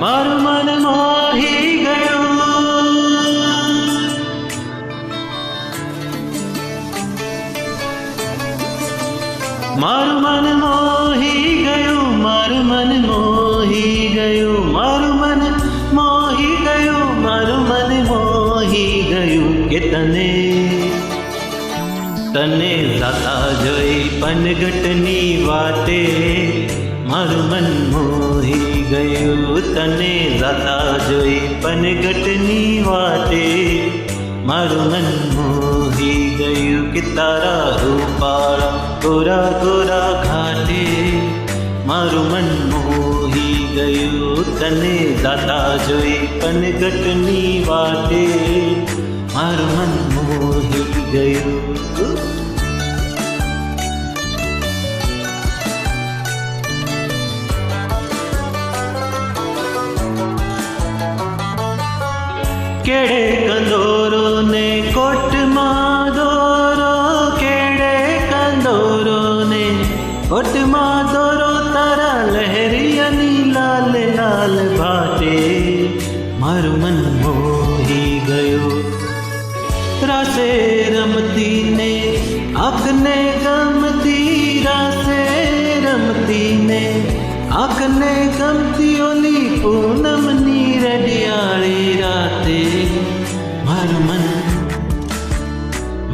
મારું મન મોહી ગયું મારું મન મોહી ગયું મારું મન મોહી ગયું મારું મન મોહી ગયું મારું મન મોહી ગયું કે તને તને જાતા જોઈ પનગટની વાતે મારું મન મોહી ગયું તને જાતા જોઈ પનગટની વાતે મારું મન મોહી ગયું કે તારા રૂપાળા ગોરા ગોરા ઘાટે મારું મન મોહી ગયું તને દાતા જોઈ પનગટની વાટે મારું મન મોહી ગયું केड़े कंदोरो ने कोट मादोरो, केड़े कंदोरो ने कोट मादोरो, तारा लहरियनी लाल लाल भाटे। मारू मन मोही गयो। रासे रमती ने आखने गमती रासे रमती ने अखने गमती ओली पूनम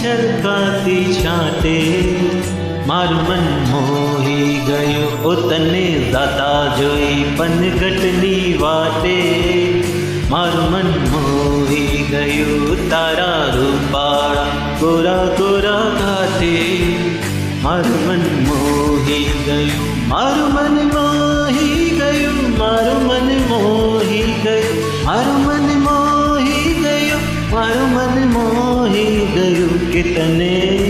छलकाती छाते, मार मन मोही गयो, उतने दाता जोई पनगटनी वाते। मार मन मोही गयो, तारा रूपाड़ा गोरा गोरा गाते। मार मन मोही गयो, मार मन मोही गयो, मार मन मोही गयो, मार मन मोही गयो, मार मन मोही गयो। कितने